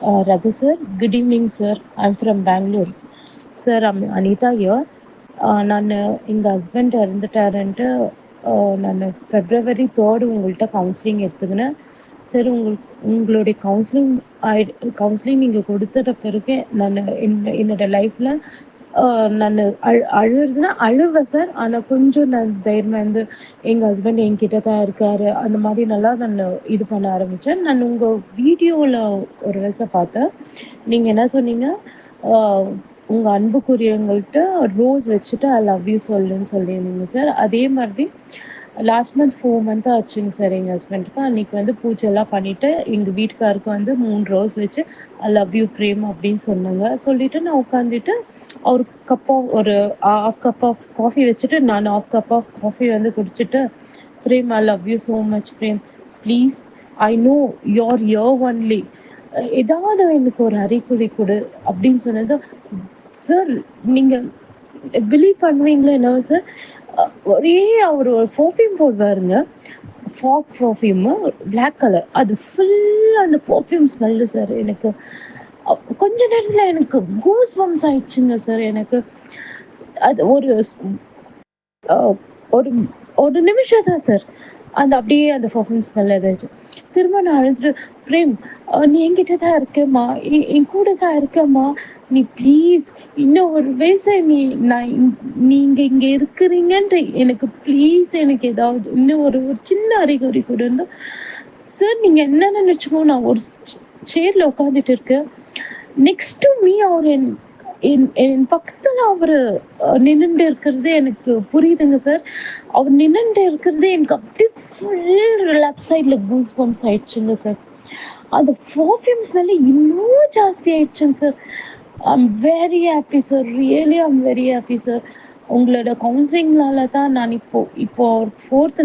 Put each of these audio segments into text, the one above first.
Uh, Raghu sir, good evening sir. I'm from Bangalore. Sir, I'm Anita here. Uh, நான் எங்கள் husband இறந்துட்டாருன்ட்டு uh, நான் February third உங்கள்கிட்ட counselling எடுத்துக்கினேன் sir உங்கள் உங்களுடைய கவுன்சிலிங் ஆயி கவுன்சிலிங் நீங்கள் கொடுத்துட்ட பிறகு நான் என்ன என்னோட லைஃப்பில் நான் அழு அழுறதுனா அழுவேன் சார். ஆனால் கொஞ்சம் நான் தைரியமாக இருந்து எங்கள் ஹஸ்பண்ட் என்கிட்ட தான் இருக்கார். அந்த மாதிரி நல்லா நான் இது பண்ண ஆரம்பித்தேன் நான் உங்கள் வீடியோவில் ஒரு வயசை பார்த்தேன். நீங்கள் என்ன சொன்னீங்க? உங்கள் அன்புக்குரியவங்கள்ட்ட ரோஸ் வச்சுட்டு ஐ லவ் யூ சொல்லுன்னு சொல்லியிருந்தீங்க சார். அதே மாதிரி லாஸ்ட் மந்த் ஃபோர் மந்த் ஆச்சுங்க சார் எங்கள் ஹஸ்பண்டுக்கு அன்றைக்கி வந்து பூஜைலாம் பண்ணிவிட்டு எங்கள் வீட்டுக்காருக்கு வந்து மூணு ரோஸ் வச்சு ஐ லவ் யூ ப்ரேம் அப்படின்னு சொன்னாங்க. சொல்லிவிட்டு நான் உட்காந்துட்டு அவர் கப் ஆஃப் ஒரு ஆஃப் கப் ஆஃப் காஃபி வச்சுட்டு நான் ஆஃப் கப் ஆஃப் காஃபி வந்து குடிச்சிட்டு Prem I love you so much Prem. Please I know you're here only ஏதாவது எனக்கு ஒரு அறிகுறி கொடு அப்படின்னு சொன்னது சார் நீங்கள் பிலீவ் பண்ணுவீங்களா என்ன சார் ஒரே அவர் ஒரு பர்ஃப்யூம் போடுவாருங்க. ஃபாக் பர்ஃப்யூமு பிளாக் கலர் அது ஃபுல்லாக அந்த பர்ஃப்யூம் ஸ்மெல்லு சார் எனக்கு கொஞ்ச நேரத்தில் எனக்கு கூஸ் பம்ஸ் ஆயிடுச்சுங்க சார் எனக்கு. அது ஒரு ஒரு ஒரு நிமிஷம் தான் சார் அந்த அப்படியே அந்த பர்ஃபார்மன்ஸ் ஸ்மெல் ஏதாச்சும் திரும்ப நான் அழுதுட்டு பிரேம் நீ என்கிட்ட தான் இருக்கேம்மா. என் கூட தான் இருக்கேம்மா. நீ ப்ளீஸ் இன்னும் ஒரு வயசை நீ நான் நீங்கள் இங்கே இருக்கிறீங்கன்ட்டு எனக்கு ப்ளீஸ் எனக்கு ஏதாவது இன்னும் ஒரு ஒரு சின்ன அறிகுறி கூட இருந்தோம் சார் நீங்கள் என்ன நினச்சிக்கோ நான் ஒரு சேரில் உட்காந்துட்டு இருக்கேன். நெக்ஸ்ட் டு மீ அவர் என் என் என் பக்கத்தில் அவர் நின்றுட்டு இருக்கிறது எனக்கு புரியுதுங்க சார் அவர் நின்றுட்டு இருக்கிறது எனக்கு அப்படியே ஃபுல் லெஃப்ட் சைடில் கூஸ் பம்ப்ஸ் ஆயிடுச்சுங்க சார் அந்த பர்ஃப்யூம் ஸ்மெல்லு இன்னும் ஜாஸ்தி ஆயிடுச்சுங்க sir I am very happy sir really I'm very happy sir உங்களோட கவுன்சிலிங்னால தான் நான் இப்போ இப்போ அவர் ஃபோர்த்து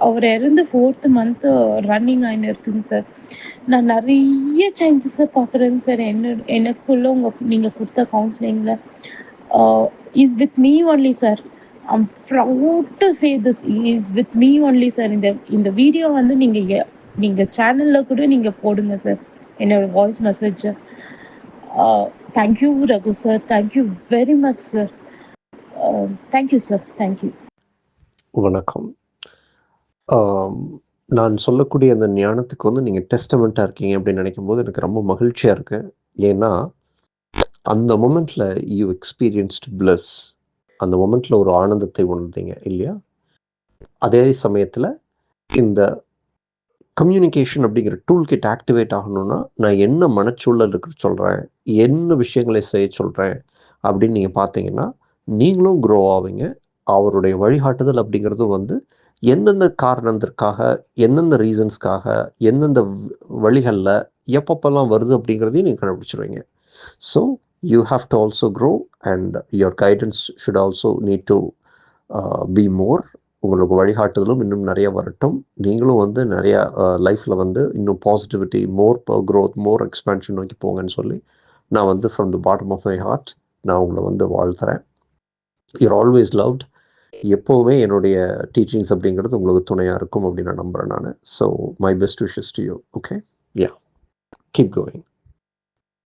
அவர் இறந்து ஃபோர்த்து மந்த்து ரன்னிங் ஆகினு இருக்குங்க சார் நான் நிறைய சேஞ்சஸை பார்க்குறேங்க சார் என்ன எனக்குள்ள உங்கள் நீங்கள் கொடுத்த கவுன்சிலிங்கில் is with me only sir I'm proud to say this is with me only sir இந்த இந்த வீடியோ வந்து நீங்கள் நீங்கள் சேனலில் கூட நீங்கள் போடுங்க சார் என்னோட voice message thank you Raghu sir thank you very much sir thank you sir thank you வணக்கம். நான் சொல்லக்கூடிய அந்த ஞானத்துக்கு வந்து நீங்கள் டெஸ்டமெண்ட்டாக இருக்கீங்க அப்படின்னு நினைக்கும் போது எனக்கு ரொம்ப மகிழ்ச்சியாக இருக்கு. ஏன்னா அந்த மொமெண்ட்டில் யூ எக்ஸ்பீரியன்ஸ்ட் பிளஸ் அந்த மொமெண்ட்டில் ஒரு ஆனந்தத்தை உணர்ந்தீங்க இல்லையா? அதே சமயத்தில் இந்த கம்யூனிகேஷன் அப்படிங்கிற டூல் கிட் ஆக்டிவேட் ஆகணும்னா நான் என்ன மனச்சூழல் இருக்கு சொல்கிறேன் என்ன விஷயங்களை செய்ய சொல்கிறேன் அப்படின்னு நீங்கள் பார்த்தீங்கன்னா நீங்களும் க்ரோ ஆவீங்க. அவருடைய வழிகாட்டுதல் அப்படிங்கிறதும் வந்து எந்தெந்த காரணத்திற்காக எந்தெந்த ரீசன்ஸ்க்காக எந்தெந்த வழிகளில் எப்பப்பெல்லாம் வருது அப்படிங்கிறதையும் நீங்கள் கண்டுபிடிச்சிருவீங்க. So you have to also grow and your guidance should also need to be more உங்களுக்கு வழிகாட்டுதலும் இன்னும் நிறைய வரட்டும். நீங்களும் வந்து நிறையா uh, லைஃப்பில் வந்து இன்னும் positivity more growth more expansion நோக்கி போங்கன்னு சொல்லி நான் வந்து from the bottom of my heart நான் உங்களை வந்து வாழ்த்துறேன். யூர் ஆல்வேஸ் லவ்ட் எப்போவுமே என்னுடைய டீச்சிங்ஸ் அப்படிங்கிறது உங்களுக்கு துணையாக இருக்கும் அப்படின்னு நான் நம்புகிறேன் நான். So my best wishes to you okay yeah keep going